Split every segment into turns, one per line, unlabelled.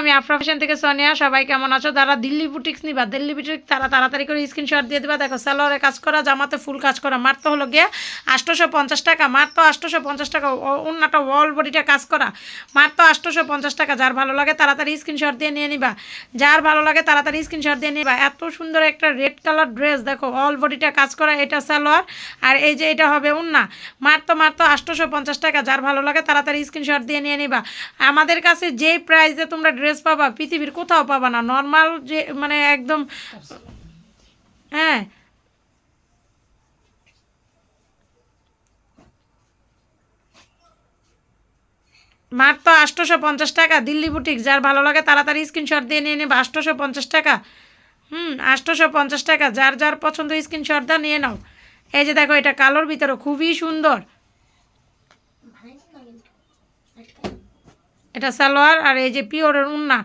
আমি আফরা ফ্যাশন থেকে সোনিয়া, সবাই কেমন আছো? তারা দিল্লি বুটিক্স নিবা, দিল্লি বুটিক্স তারা তাড়াতাড়ি করে স্ক্রিনশট দিয়ে দিবা। দেখো সালোয়ারে কাজ করা, জামাতে ফুল কাজ করা মাত্র হলো গিয়ে আটশোশো পঞ্চাশ টাকা মাত্র আটশোশো পঞ্চাশ টাকা অন্যটা ওয়াল বডিটা কাজ করা মাত্র আটশোশো পঞ্চাশ টাকা, যার ভালো লাগে তাড়াতাড়ি স্ক্রিনশট দিয়ে নিয়ে নিবা। যার ভালো লাগে তাড়াতাড়ি স্ক্রিনশট দিয়ে নিবা। এত সুন্দর একটা রেড কালার ড্রেস দেখো অল বডিটা কাজ করা, এটা সালোয়ার আর এই যে এটা হবে উন্না। মাত্র মাত্র আটশোশো পঞ্চাশ টাকা, যার ভালো লাগে তাড়াতাড়ি স্ক্রিনশট দিয়ে নিয়ে নিবা। আমাদের কাছে যেই প্রাইসে তোমরা ড্রেস পাবা, পৃথিবীর কোথাও পাবা না। নর্মাল যে মানে একদম হ্যাঁ। মাত্র আটশোশো পঞ্চাশ টাকা, দিল্লি বুটিক যার ভালো লাগে তাড়াতাড়ি স্ক্রিনশট দিয়ে নিয়ে নেবে আটশোশো পঞ্চাশ টাকা। হুম আটশোশো পঞ্চাশ টাকা, যার যার পছন্দ স্ক্রিনশট দা নিয়ে নাও। এই যে দেখো, এটা কালোর ভিতরে খুবই সুন্দর। এটা সালোয়ার আর এই যে পিওরের উন্না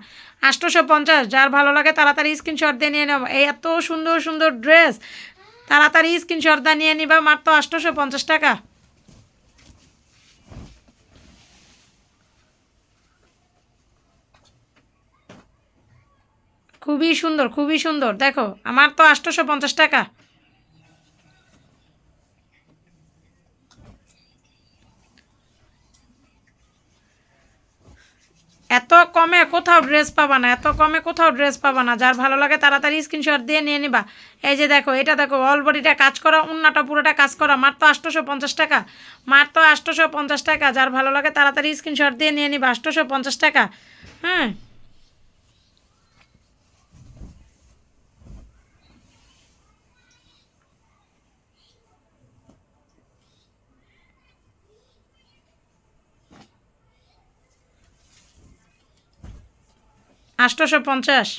আটশোশো পঞ্চাশ যার ভালো লাগে তাড়াতাড়ি স্ক্রিনশট দিয়ে নিয়ে নেব এই এত সুন্দর সুন্দর ড্রেস তাড়াতাড়ি স্ক্রিনশট দা নিয়ে নিবা মাত্র আটশোশো পঞ্চাশ টাকা। খুবই সুন্দর খুবই সুন্দর। দেখো, আমার তো আটশোশো পঞ্চাশ টাকা এত কমে কোথাও ড্রেস পাবা না, এত কমে কোথাও ড্রেস পাবা না। যার ভালো লাগে তাড়াতাড়ি স্ক্রিনশট দিয়ে নিয়ে নিবা। এই যে দেখো, এটা দেখো অল বডিটা কাজ করা, উন্নাটা পুরোটা কাজ করা, মাত্র আটশোশো পঞ্চাশ টাকা। মাত্র আটশোশো পঞ্চাশ টাকা, যার ভালো লাগে তাড়াতাড়ি স্ক্রিনশট দিয়ে নিয়ে নিবা আটশোশো পঞ্চাশ টাকা। হ্যাঁ? আটশোশো পঞ্চাশ।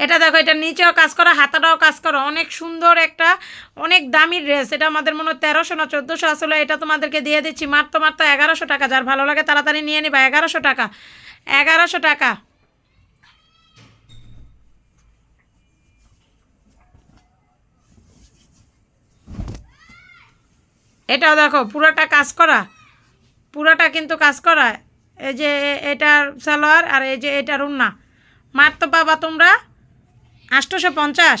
এটা দেখো, এটা নিচেও কাজ করা, হাতাটাও কাজ করা। অনেক সুন্দর একটা, অনেক দামি ড্রেস। এটা আমাদের মনে হয় তেরোশো না চোদ্দোশো আসলে এটা তোমাদেরকে দিয়ে দিচ্ছি। মাত্র মাত্র এগারোশো টাকা। যার ভালো লাগে তাড়াতাড়ি নিয়ে নিবা। এগারোশো টাকা। এগারোশো টাকা। এটাও দেখো, পুরোটা কাজ করা। পুরোটা কিন্তু কাজ করা। এই যে এটার সালোয়ার আর এই যে এটার উন্না। মাত্র পাবা তোমরা আটশোশো পঞ্চাশ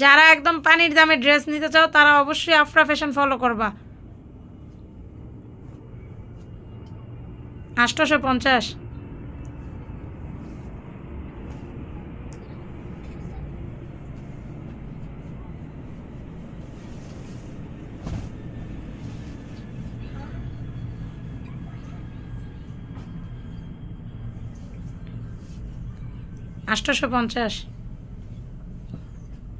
যারা একদম পানির দামে ড্রেস নিতে চাও, তারা অবশ্যই আফরা ফ্যাশন ফলো করবা। আটশোশো পঞ্চাশ আটশোশো পঞ্চাশ।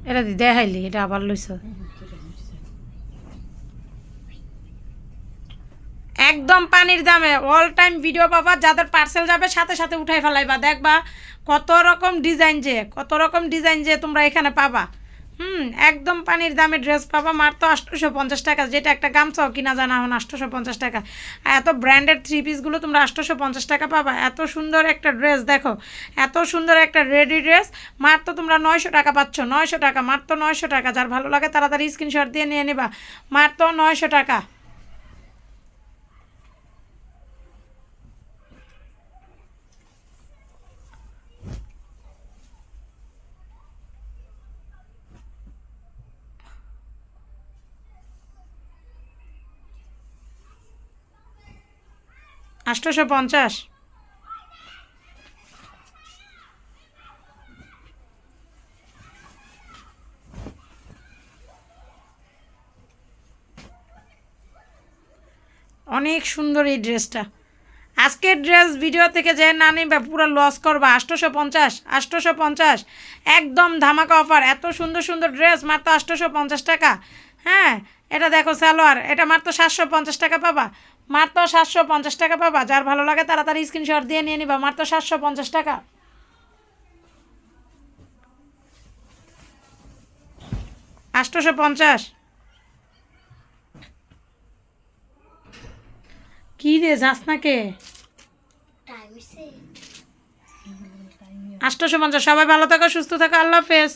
এটা দেখাইলি, এটা আবার লইছ। একদম পানির দামে অল টাইম ভিডিও পাবা, যাদের পার্সেল যাবে, সাথে সাথে উঠাই ফেলাইবা। দেখবা কত রকম ডিজাইন যে, কত রকম ডিজাইন যে তোমরা এখানে পাবা। হুম, একদম পানির দামে ড্রেস পাবা মার তো আটশোশো পঞ্চাশ টাকা, যেটা একটা গামছাও কিনা জানা হন আটশোশো পঞ্চাশ টাকা। এত ব্র্যান্ডেড থ্রি পিসগুলো তোমরা আটশোশো পঞ্চাশ টাকা পাবা। এত সুন্দর একটা ড্রেস দেখো, এত সুন্দর একটা রেডি ড্রেস মাত্র তোমরা নয়শো টাকা পাচ্ছ, নয়শো টাকা মার তো নয়শো টাকা। যার ভালো লাগে তাড়াতাড়ি স্ক্রিনশট দিয়ে নিয়ে নেবা। তো নয়শো টাকা। আটশোশো পঞ্চাশ। অনেক সুন্দর এই ড্রেসটা। আজকের ড্রেস ভিডিও থেকে যে না নিবে পুরো লস করবা আটশোশো পঞ্চাশ আটশোশো পঞ্চাশ, একদম ধামাকা অফার এত সুন্দর সুন্দর ড্রেস মাত্র আটশোশো পঞ্চাশ টাকা। হ্যাঁ এটা দেখো সালোয়ার, এটা মাত্র সাতশো পঞ্চাশ টাকা পাবা। মাত্র সাতশো পঞ্চাশ টাকা পাবা, যার ভালো লাগে তাড়াতাড়ি স্ক্রিনশট দিয়ে নিয়ে নিবা, মাত্র সাতশো পঞ্চাশ টাকা। আটশোশো পঞ্চাশ। কী রে, যাস না কে
টাইম হইছে
আষ্টশো পঞ্চাশ। সবাই ভালো থাকো সুস্থ থাকো আল্লাহ হাফেজ।